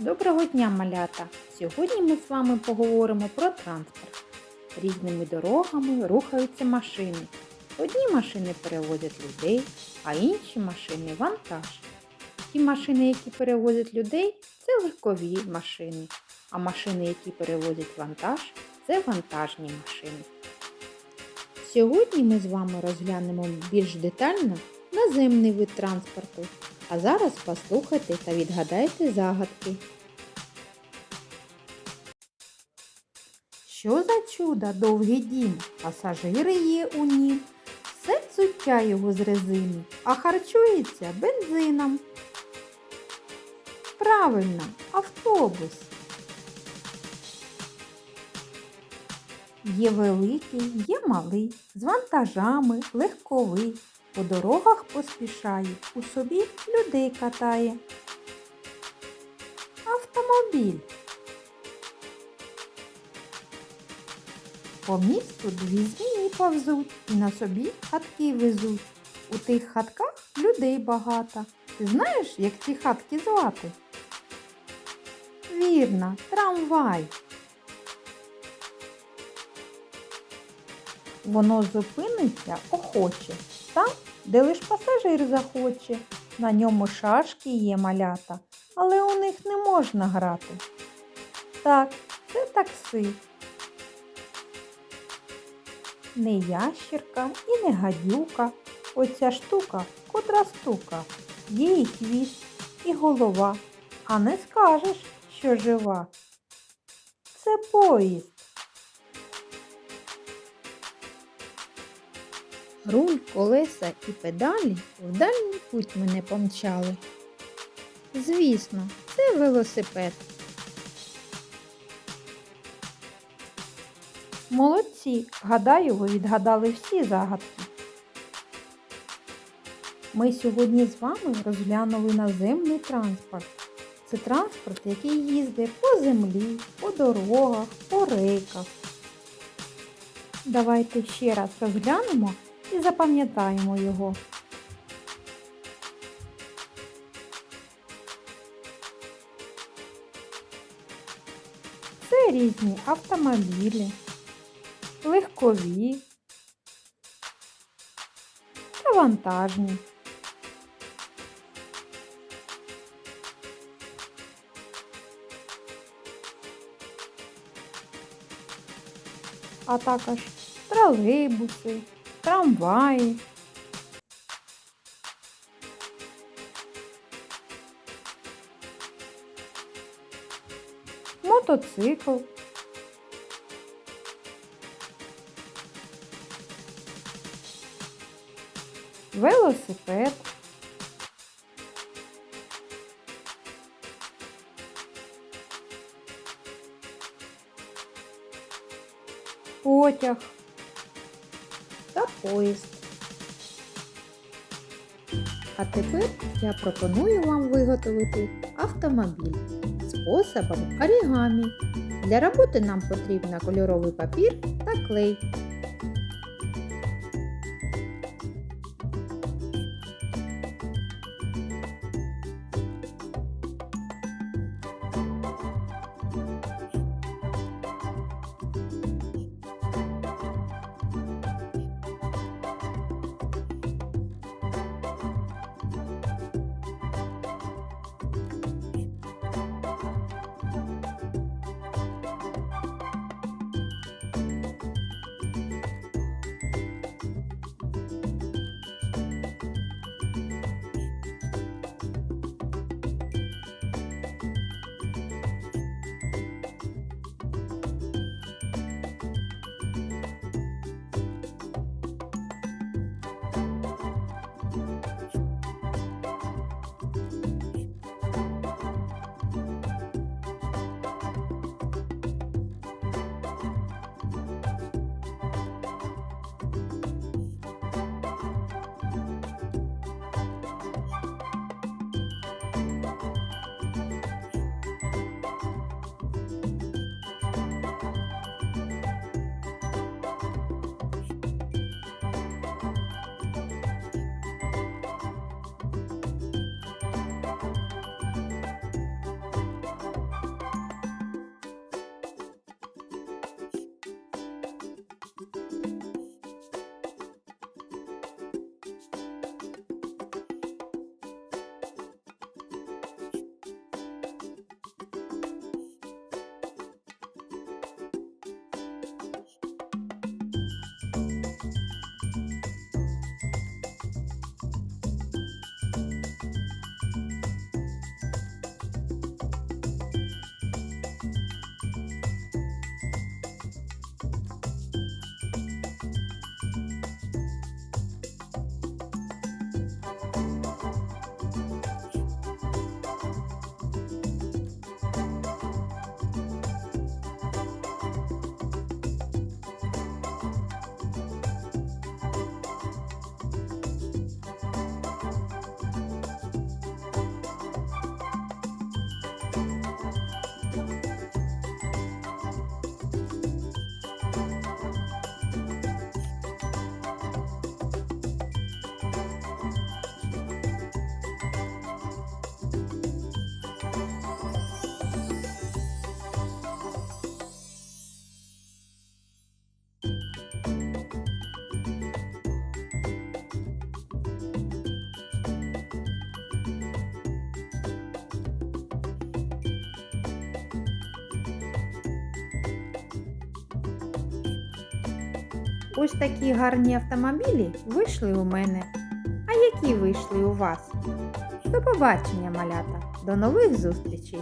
Доброго дня, малята! Сьогодні ми з вами поговоримо про транспорт. Різними дорогами рухаються машини. Одні машини перевозять людей, а інші машини вантаж. Ті машини, які перевозять людей, це легкові машини, а машини, які перевозять вантаж, це вантажні машини. Сьогодні ми з вами розглянемо більш детально наземний вид транспорту. А зараз послухайте та відгадайте загадки. Що за чудо довгий дім? Пасажири є у нім. Все взуття його з резини, а харчується бензином. Правильно, автобус. Є великий, є малий, з вантажами, легковий. По дорогах поспішає, у собі людей катає. Автомобіль. По місту дві змії повзуть і на собі хатки везуть. У тих хатках людей багато. Ти знаєш, як ці хатки звати? Вірно, трамвай. Воно зупиниться охоче там, де лиш пасажир захоче. На ньому шашки є малята, але у них не можна грати. Так, це такси. Не ящірка і не гадюка. Оця штука, котра стука. Є і хвіст, і голова, а не скажеш, що жива. Це поїзд. Руль, колеса і педалі в дальній путь мене помчали. Звісно, це велосипед. Молодці, гадаю, ви відгадали всі загадки. Ми сьогодні з вами розглянули наземний транспорт. Це транспорт, який їздить по землі, по дорогах, по рейках. Давайте ще раз розглянемо і запам'ятаємо його. Це різні автомобілі, легкові та вантажні. А також тролейбуси, трамваї. Мотоцикл. Велосипед. Потяг та поїзд. А тепер я пропоную вам виготовити автомобіль способом орігамі. Для роботи нам потрібно кольоровий папір та клей. Ось такі гарні автомобілі вийшли у мене. А які вийшли у вас? До побачення, малята! До нових зустрічей!